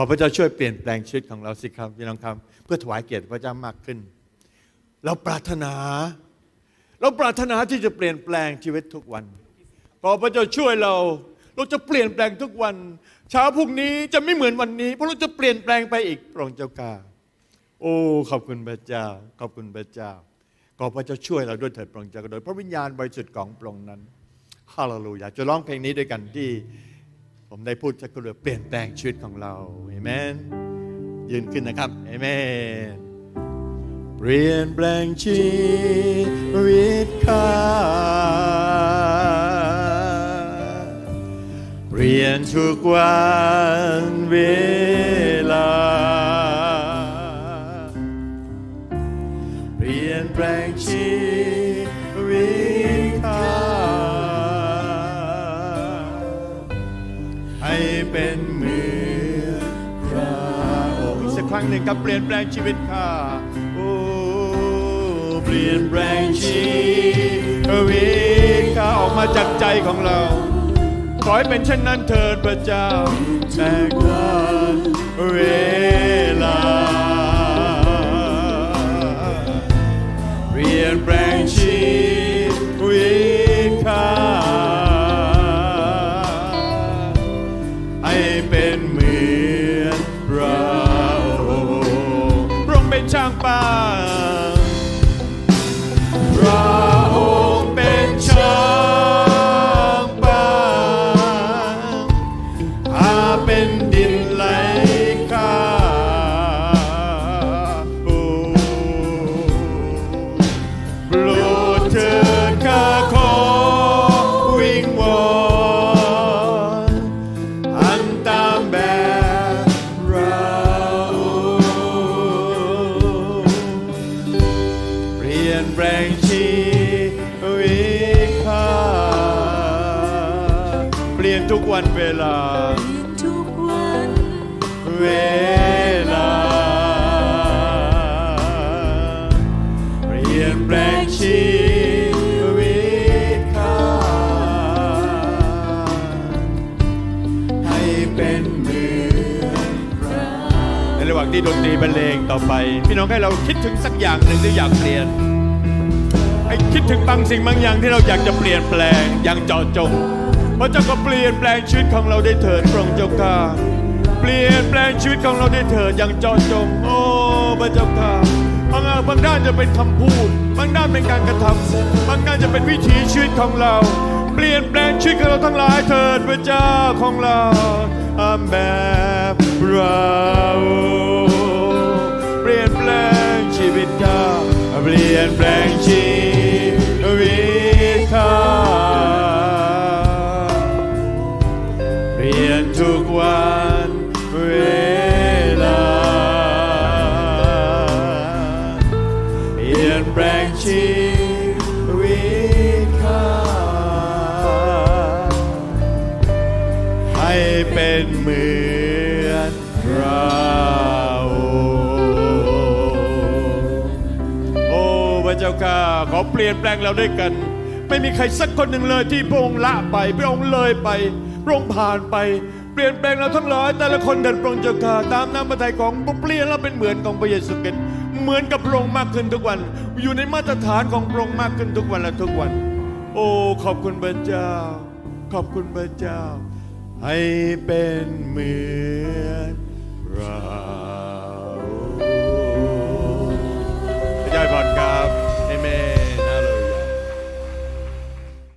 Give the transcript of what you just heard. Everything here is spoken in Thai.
ขอพระเจ้าช่วยเปลี่ยนแปลงชีวิตของเราสิครับพี่น้องครับ เพื่อถวายเกียรติพระเจ้ามากขึ้น เราปรารถนา เราปรารถนาที่จะเปลี่ยนแปลงชีวิตทุกวันขอพระเจ้าช่วยเรา เราจะเปลี่ยนแปลงทุกวันเช้าพรุ่งนี้จะไม่เหมือนวันนี้ เพราะเราจะเปลี่ยนแปลงไปอีกพระองค์เจ้าข้าโอ้ขอบคุณพระเจ้า ขอบคุณพระเจ้าขอพระเจ้าช่วยเราด้วยเถิดพระองค์เจ้าโดยพระวิญญาณบริสุทธิ์ของพระองค์นั้นฮาเลลูยาจะร้องเพลงนี้ด้วยกันที่ ผมได้พูดจะกระเปลี่ยนแปลงชีวิตของเราเอเมนยืนขึ้นนะครับเอเมนเปลี่ยนแปลงชีวิตข้าเปลี่ยนทุกวันเวลา เปลี่ยนแปลงชี ให้เป็นเหมือนพระองค์อีกสักครั้งหนึ่งกับเปลี่ยนแปลงชีวิตข้าโอ้เปลี่ยนแปลงชีวิตข้าออกมาจากใจของเรา ขอให้เป็นเช่นนั้นเถิดพระเจ้าแต่การเวลา ค์เลี่ยนแปลงชีวิตข้าเปลี่ยนทุกวันเวลา ทุกวันเวลา เปลี่ยนแปลงชีวิตข้าให้เป็นเหมือนในระหว่างที่ดนตรีบรรเลงต่อไป พี่น้องให้เราคิดถึงสักอย่างหนึ่งที่อยากเปลี่ยน ถึงบางสิ่งบางอย่างที่เราอยากจะเปลี่ยนแปลงอย่างเจาะจงพระเจ้าก็เปลี่ยนแปลงชีวิตของเราได้เถิดพระองค์เจ้าข้าเปลี่ยนแปลงชีวิตของเราได้เถิดอย่างเจาะจง โอ้พระเจ้าข้าบางบางด้านจะเป็นคำพูด บางด้านเป็นการกระทำบางด้านจะเป็นวิถีชีวิตของเรา เปลี่ยนแปลงชีวิตของเราทั้งหลายเถิดพระเจ้าของเราอาแบบเราเปลี่ยนแปลงชีวิตข้าเปลี่ยนแปลงชี เป็นเหมือนเราโอ้พระเจ้าข้าขอเปลี่ยนแปลงเราด้วยกัน ไม่มีใครสักคนหนึ่งเลยที่พระองค์ละไปพระองค์เลยไปพระองค์ผ่านไปเปลี่ยนแปลงเราทั้งหลายแต่ละคนเดินพระองค์เจ้าข้าตามน้ำพระทัยของพระเปลี่ยนเราเป็นเหมือนของพระเยซูคริสต์เหมือนกับพระองค์มากขึ้นทุกวัน อยู่ในมาตรฐานของพระองค์มากขึ้นทุกวันและทุกวัน โอ้ขอบคุณพระเจ้า ขอบคุณพระเจ้า ให้เป็นเหมือนพรา